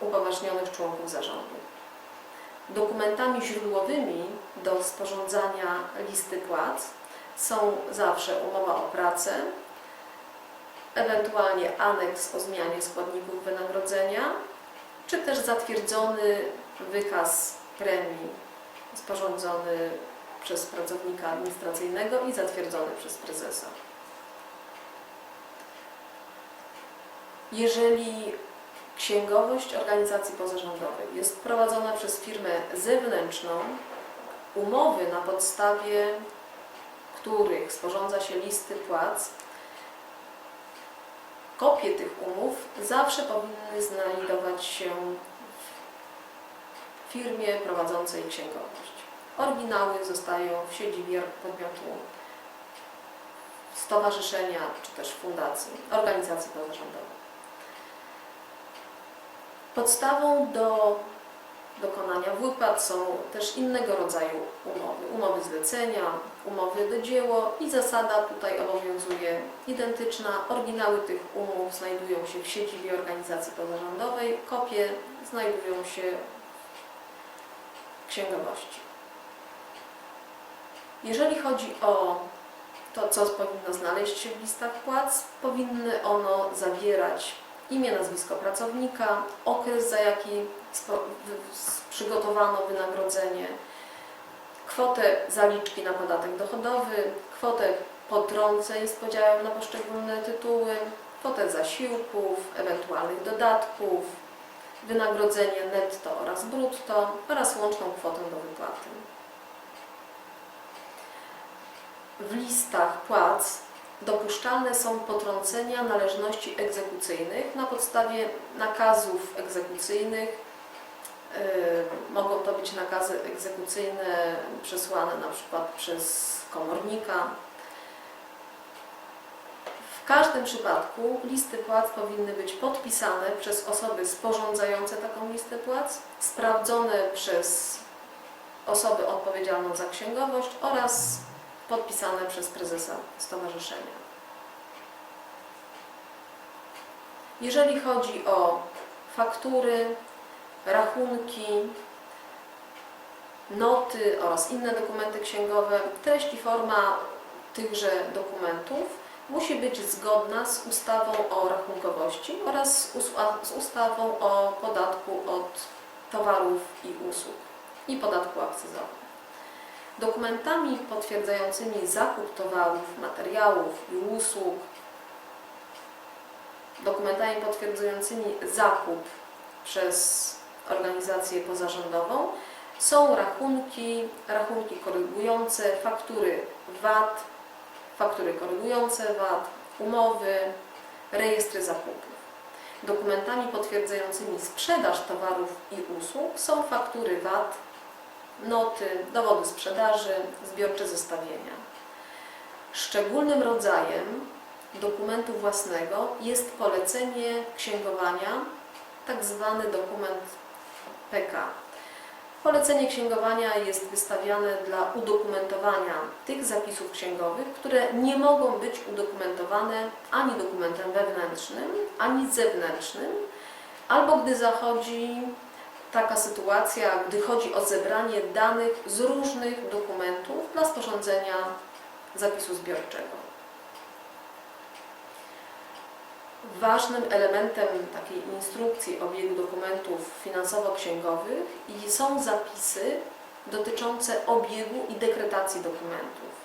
upoważnionych członków zarządu. Dokumentami źródłowymi do sporządzania listy płac są zawsze umowa o pracę, ewentualnie aneks o zmianie składników wynagrodzenia, czy też zatwierdzony wykaz premii sporządzony przez pracownika administracyjnego i zatwierdzony przez prezesa. Jeżeli księgowość organizacji pozarządowej jest prowadzona przez firmę zewnętrzną, umowy na podstawie których sporządza się listy płac, kopie tych umów zawsze powinny znajdować się w firmie prowadzącej księgowość. Oryginały zostają w siedzibie podmiotu stowarzyszenia czy też fundacji, organizacji pozarządowej. Podstawą do dokonania wypłat są też innego rodzaju umowy. Umowy zlecenia, umowy do dzieło i zasada tutaj obowiązuje identyczna. Oryginały tych umów znajdują się w siedzibie organizacji pozarządowej, kopie znajdują się w księgowości. Jeżeli chodzi o to, co powinno znaleźć się w listach płac, powinny ono zawierać imię, nazwisko pracownika, okres, za jaki przygotowano wynagrodzenie, kwotę zaliczki na podatek dochodowy, kwotę potrąceń z podziałem na poszczególne tytuły, kwotę zasiłków, ewentualnych dodatków, wynagrodzenie netto oraz brutto oraz łączną kwotę do wypłaty. W listach płac dopuszczalne są potrącenia należności egzekucyjnych na podstawie nakazów egzekucyjnych. Yy, Mogą to być nakazy egzekucyjne przesłane na przykład przez komornika. W każdym przypadku listy płac powinny być podpisane przez osoby sporządzające taką listę płac, sprawdzone przez osobę odpowiedzialną za księgowość oraz podpisane przez prezesa stowarzyszenia. Jeżeli chodzi o faktury, rachunki, noty oraz inne dokumenty księgowe, treść i forma tychże dokumentów musi być zgodna z ustawą o rachunkowości oraz z ustawą o podatku od towarów i usług i podatku akcyzowym. Dokumentami potwierdzającymi zakup towarów, materiałów i usług, dokumentami potwierdzającymi zakup przez organizację pozarządową są rachunki, rachunki korygujące, faktury VAT, faktury korygujące VAT, umowy, rejestry zakupów. Dokumentami potwierdzającymi sprzedaż towarów i usług są faktury VAT, noty, dowody sprzedaży, zbiorcze zestawienia. Szczególnym rodzajem dokumentu własnego jest polecenie księgowania, tak zwany dokument PK. Polecenie księgowania jest wystawiane dla udokumentowania tych zapisów księgowych, które nie mogą być udokumentowane ani dokumentem wewnętrznym, ani zewnętrznym, albo gdy zachodzi taka sytuacja, gdy chodzi o zebranie danych z różnych dokumentów dla sporządzenia zapisu zbiorczego. Ważnym elementem takiej instrukcji obiegu dokumentów finansowo-księgowych są zapisy dotyczące obiegu i dekretacji dokumentów.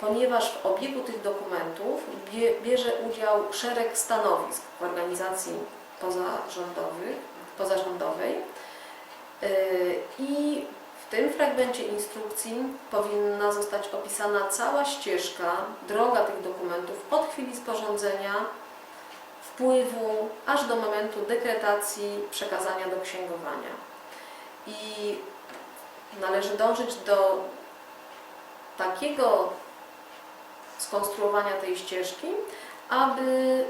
Ponieważ w obiegu tych dokumentów bie, bierze udział szereg stanowisk w organizacji pozarządowych, pozarządowej yy, i w tym fragmencie instrukcji powinna zostać opisana cała ścieżka, droga tych dokumentów od chwili sporządzenia, wpływu, aż do momentu dekretacji, przekazania do księgowania. I należy dążyć do takiego skonstruowania tej ścieżki, aby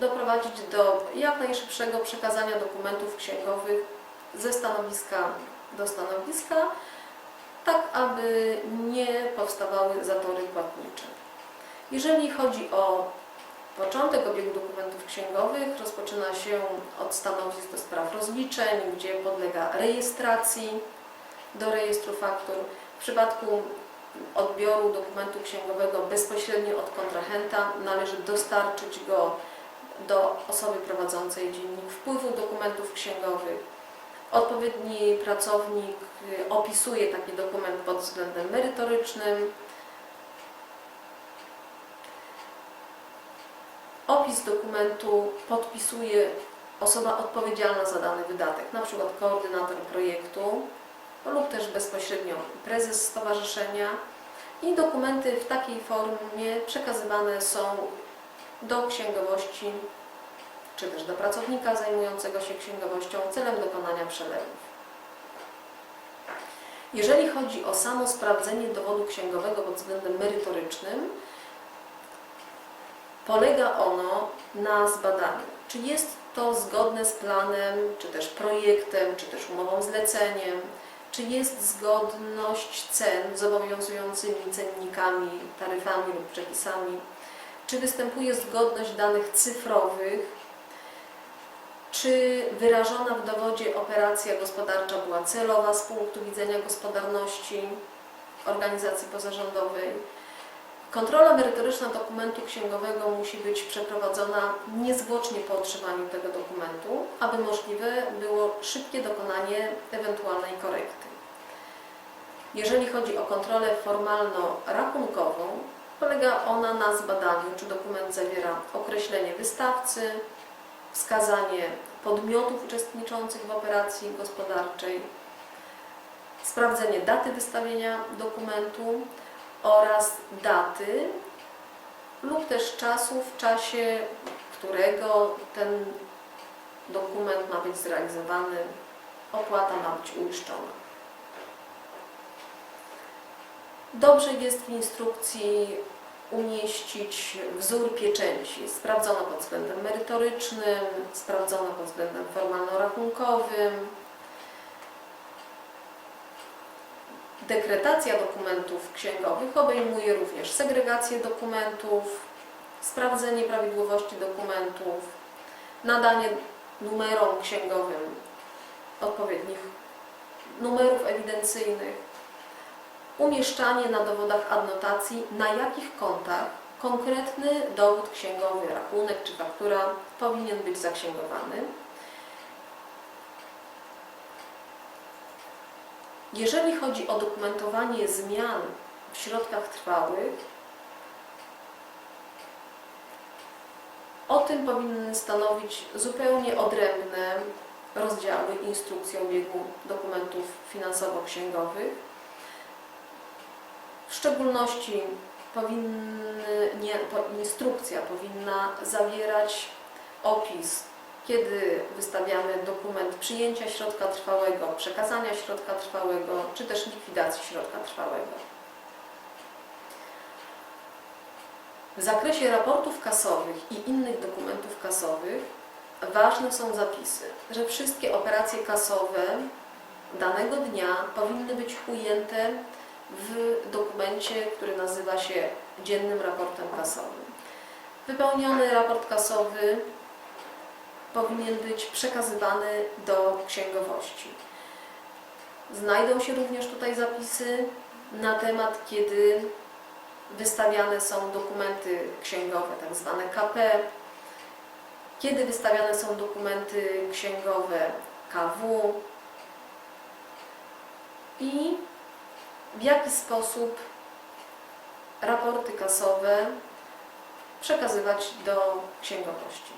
doprowadzić do jak najszybszego przekazania dokumentów księgowych ze stanowiska do stanowiska, tak aby nie powstawały zatory płatnicze. Jeżeli chodzi o Początek obiegu dokumentów księgowych rozpoczyna się od stanowisk do spraw rozliczeń, gdzie podlega rejestracji do rejestru faktur. W przypadku odbioru dokumentu księgowego bezpośrednio od kontrahenta należy dostarczyć go do osoby prowadzącej dziennik wpływu dokumentów księgowych. Odpowiedni pracownik y, opisuje taki dokument pod względem merytorycznym. Opis dokumentu podpisuje osoba odpowiedzialna za dany wydatek, przykład koordynator projektu lub też bezpośrednio prezes stowarzyszenia i dokumenty w takiej formie przekazywane są do księgowości czy też do pracownika zajmującego się księgowością celem dokonania przelewów. Jeżeli chodzi o samo sprawdzenie dowodu księgowego pod względem merytorycznym, polega ono na zbadaniu, czy jest to zgodne z planem, czy też projektem, czy też umową zleceniem, czy jest zgodność cen z obowiązującymi cennikami, taryfami lub przepisami, czy występuje zgodność danych cyfrowych, czy wyrażona w dowodzie operacja gospodarcza była celowa z punktu widzenia gospodarności organizacji pozarządowej. Kontrola merytoryczna dokumentu księgowego musi być przeprowadzona niezwłocznie po otrzymaniu tego dokumentu, aby możliwe było szybkie dokonanie ewentualnej korekty. Jeżeli chodzi o kontrolę formalno-rachunkową, polega ona na zbadaniu, czy dokument zawiera określenie wystawcy, wskazanie podmiotów uczestniczących w operacji gospodarczej, sprawdzenie daty wystawienia dokumentu oraz daty lub też czasu, w czasie którego ten dokument ma być zrealizowany, opłata ma być uiszczona. Dobrze jest w instrukcji umieścić wzór pieczęci. Sprawdzono pod względem merytorycznym, sprawdzono pod względem formalno-rachunkowym. Dekretacja dokumentów księgowych obejmuje również segregację dokumentów, sprawdzenie prawidłowości dokumentów, nadanie numerom księgowym odpowiednich numerów ewidencyjnych, umieszczanie na dowodach adnotacji, na jakich kontach konkretny dowód księgowy, rachunek czy faktura powinien być zaksięgowany. Jeżeli chodzi o dokumentowanie zmian w środkach trwałych, o tym powinny stanowić zupełnie odrębne rozdziały instrukcji obiegu dokumentów finansowo-księgowych. Szczególności powinny, nie, instrukcja powinna zawierać opis, kiedy wystawiamy dokument przyjęcia środka trwałego, przekazania środka trwałego, czy też likwidacji środka trwałego. W zakresie raportów kasowych i innych dokumentów kasowych ważne są zapisy, że wszystkie operacje kasowe danego dnia powinny być ujęte w dokumencie, który nazywa się dziennym raportem kasowym. Wypełniony raport kasowy powinien być przekazywany do księgowości. Znajdą się również tutaj zapisy na temat, kiedy wystawiane są dokumenty księgowe, tak zwane KP, kiedy wystawiane są dokumenty księgowe KW i w jaki sposób raporty kasowe przekazywać do księgowości.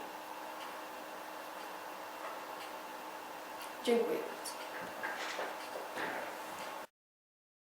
Dziękuję bardzo.